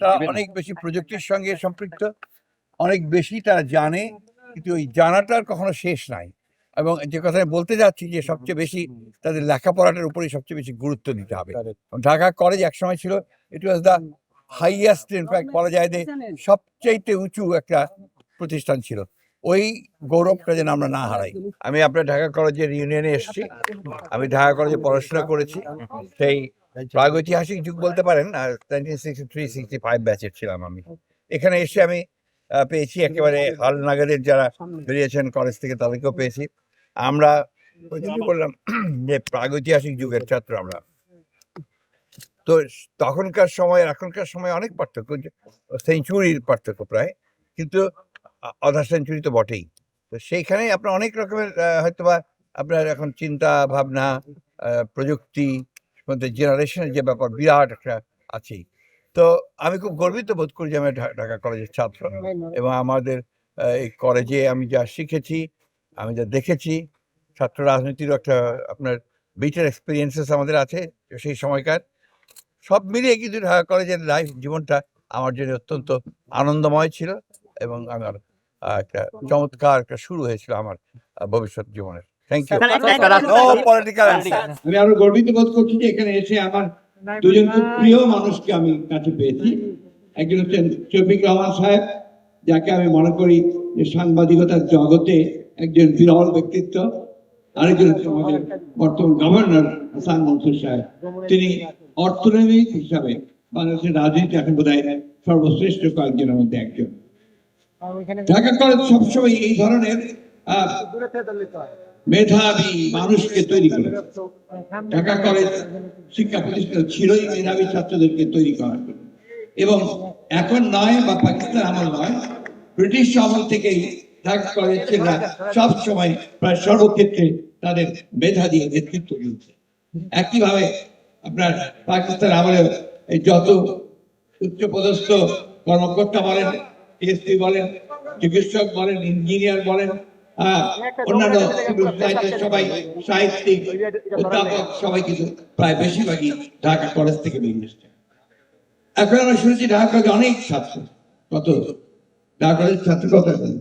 তারা অনেক বেশি প্রযুক্তির সঙ্গে সম্পৃক্ত অনেক বেশি তারা জানে কিন্তু ওই জানাটার কখনো শেষ নাই। এবং যে কথা আমি বলতে যাচ্ছি যে সবচেয়ে বেশি তাদের লেখাপড়াটার উপরেই সবচেয়ে বেশি গুরুত্ব দিতে হবে। ঢাকা কলেজ একসময় ছিল it was the highest in fact বলা যায় যে সবচাইতে উঁচু একটা প্রতিষ্ঠান ছিল। ওই গৌরবটা যেন আমরা না হারাই। আমি আপনার ঢাকা কলেজের ইউনিয়নে এসেছি। আমি ঢাকা কলেজে পড়াশোনা করেছি। সেই প্রাগৈতিহাসিক যুগ বলতে পারেন nineteen sixty three sixty five ব্যাচের ছিলাম আমি। এখানে এসে আমি পেয়েছি একেবারে হাল নাগাদের যারা বেরিয়েছেন কলেজ থেকে তাদেরকেও পেয়েছি। আমরা বললাম যে প্রাগৈতিহাসিক যুগের ছাত্র আমরা। তো তখনকার সময় এখনকার সময় অনেক পার্থক্য সেঞ্চুরির পার্থক্য প্রায় কিন্তু আধা সেঞ্চুরি তো বটেই। তো সেইখানে আপনার অনেক রকমের হয়তোবা আপনার এখন চিন্তা ভাবনা প্রযুক্তি মধ্যে জেনারেশনের যে ব্যাপার বিরাট একটা আছেই তো আমি খুব গর্বিত বোধ করি যে আমি ঢাকা কলেজের ছাত্র এবং আমাদের এই কলেজে আমি যা শিখেছি আমি যা দেখেছি ছাত্র রাজনীতির একটা আপনার বিটার এক্সপিরিয়েন্সেস আমাদের আছে সেই সময়কার। সব মিলিয়ে কিন্তু ঢাকা কলেজের লাইফ জীবনটা আমার জন্য অত্যন্ত আনন্দময় ছিল এবং আমার একটা চমৎকার একটা শুরু হয়েছিল আমার ভবিষ্যৎ জীবনের। থ্যাংক ইউ নো পলিটিক্যাল আমি আরও গর্বিত বোধ করছি যে এখানে এসে আমার দুজন প্রিয় মানুষকে আমি কাছে পেয়েছি। একজন হচ্ছেন শফিক রহমান সাহেব যাকে আমি মনে করি যে সাংবাদিকতার জগতে একজন বিরল ব্যক্তিত্ব। আরেকজন হচ্ছে আমাদের বর্তমান গভর্নর হাসান মনসুর সাহেব। তিনি অর্থনৈতিক হিসাবে বাংলাদেশের রাজনীতি এখন বোধ হয় সর্বশ্রেষ্ঠ কয়েকজনের মধ্যে একজন। ঢাকা কলেজ সবসময় এই ধরনের আহ, মেধাবী মানুষকে তৈরি করে। ঢাকা কলেজ শিক্ষা প্রতিষ্ঠান ছিলই মেধাবী ছাত্রদেরকে তৈরি জন্য। এবং এখন নয় বা পাকিস্তান আমল নয়, ব্রিটিশ আমল থেকেই ঢাকা কলেজ ছেলেরা সব সময় প্রায় সর্বক্ষেত্রে তাদের মেধা দিয়ে নেতৃত্ব দিচ্ছে একইভাবে আপনার পাকিস্তান আমলে এই যত উচ্চপদস্থ কর্মকর্তা বলেন, এসপি বলেন, চিকিৎসক বলেন, ইঞ্জিনিয়ার বলেন অন্যান্য civil সবাই সাহিত্যিক অধ্যাপক সবাই কিন্তু প্রায় বেশিরভাগই ঢাকা কলেজ থেকে বেরিয়ে এসছে। এখন আমরা শুনেছি ঢাকা কলেজে অনেক ছাত্র। কত? ঢাকা কলেজের ছাত্র কত? এখন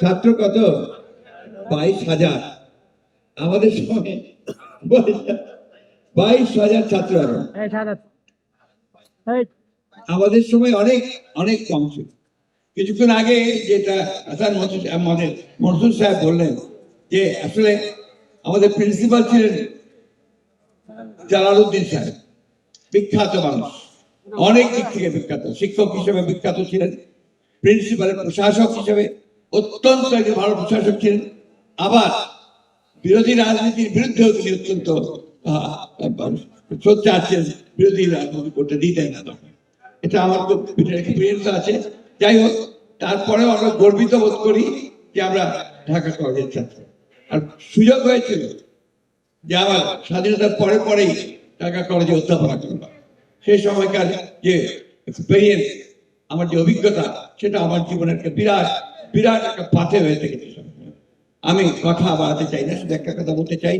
ছাত্র কত? বাইশ হাজার। আমাদের সময় বাইশ হাজার। ছাত্র এখন। আমাদের সময় অনেক অনেক কম ছিল। কিছুক্ষণ আগে যেটা হাসান মনসুর আমাদের মনসুর সাহেব বললেন যে আসলে আমাদের প্রিন্সিপাল ছিলেন জালালউদ্দিন সাহেব, বিখ্যাত মানুষ। অনেক দিক থেকে বিখ্যাত, শিক্ষক হিসেবে বিখ্যাত ছিলেন প্রিন্সিপালের প্রশাসক হিসেবে অত্যন্ত একজন ভালো প্রশাসক ছিলেন। আবার বিরোধী রাজনীতির বিরুদ্ধেও তিনি অত্যন্ত শ্রদ্ধা আছেন বিরোধী রাজনীতি করতে দিতেন না। এটা আমার খুব আছে। যাই হোক, তারপরেও আমরা গর্বিত বোধ করি যে আমরা ঢাকা কলেজের ছাত্র। আর সুযোগ হয়েছিল যে আমার স্বাধীনতার পরে পরেই ঢাকা কলেজে অধ্যাপনা করলাম। সেই সময়কার যে এক্সপিরিয়েন্স আমার যে অভিজ্ঞতা, সেটা আমার জীবনের একটা বিরাট বিরাট একটা পাথে হয়ে থেকে আমি কথা বাড়াতে চাই না, শুধু একটা কথা বলতে চাই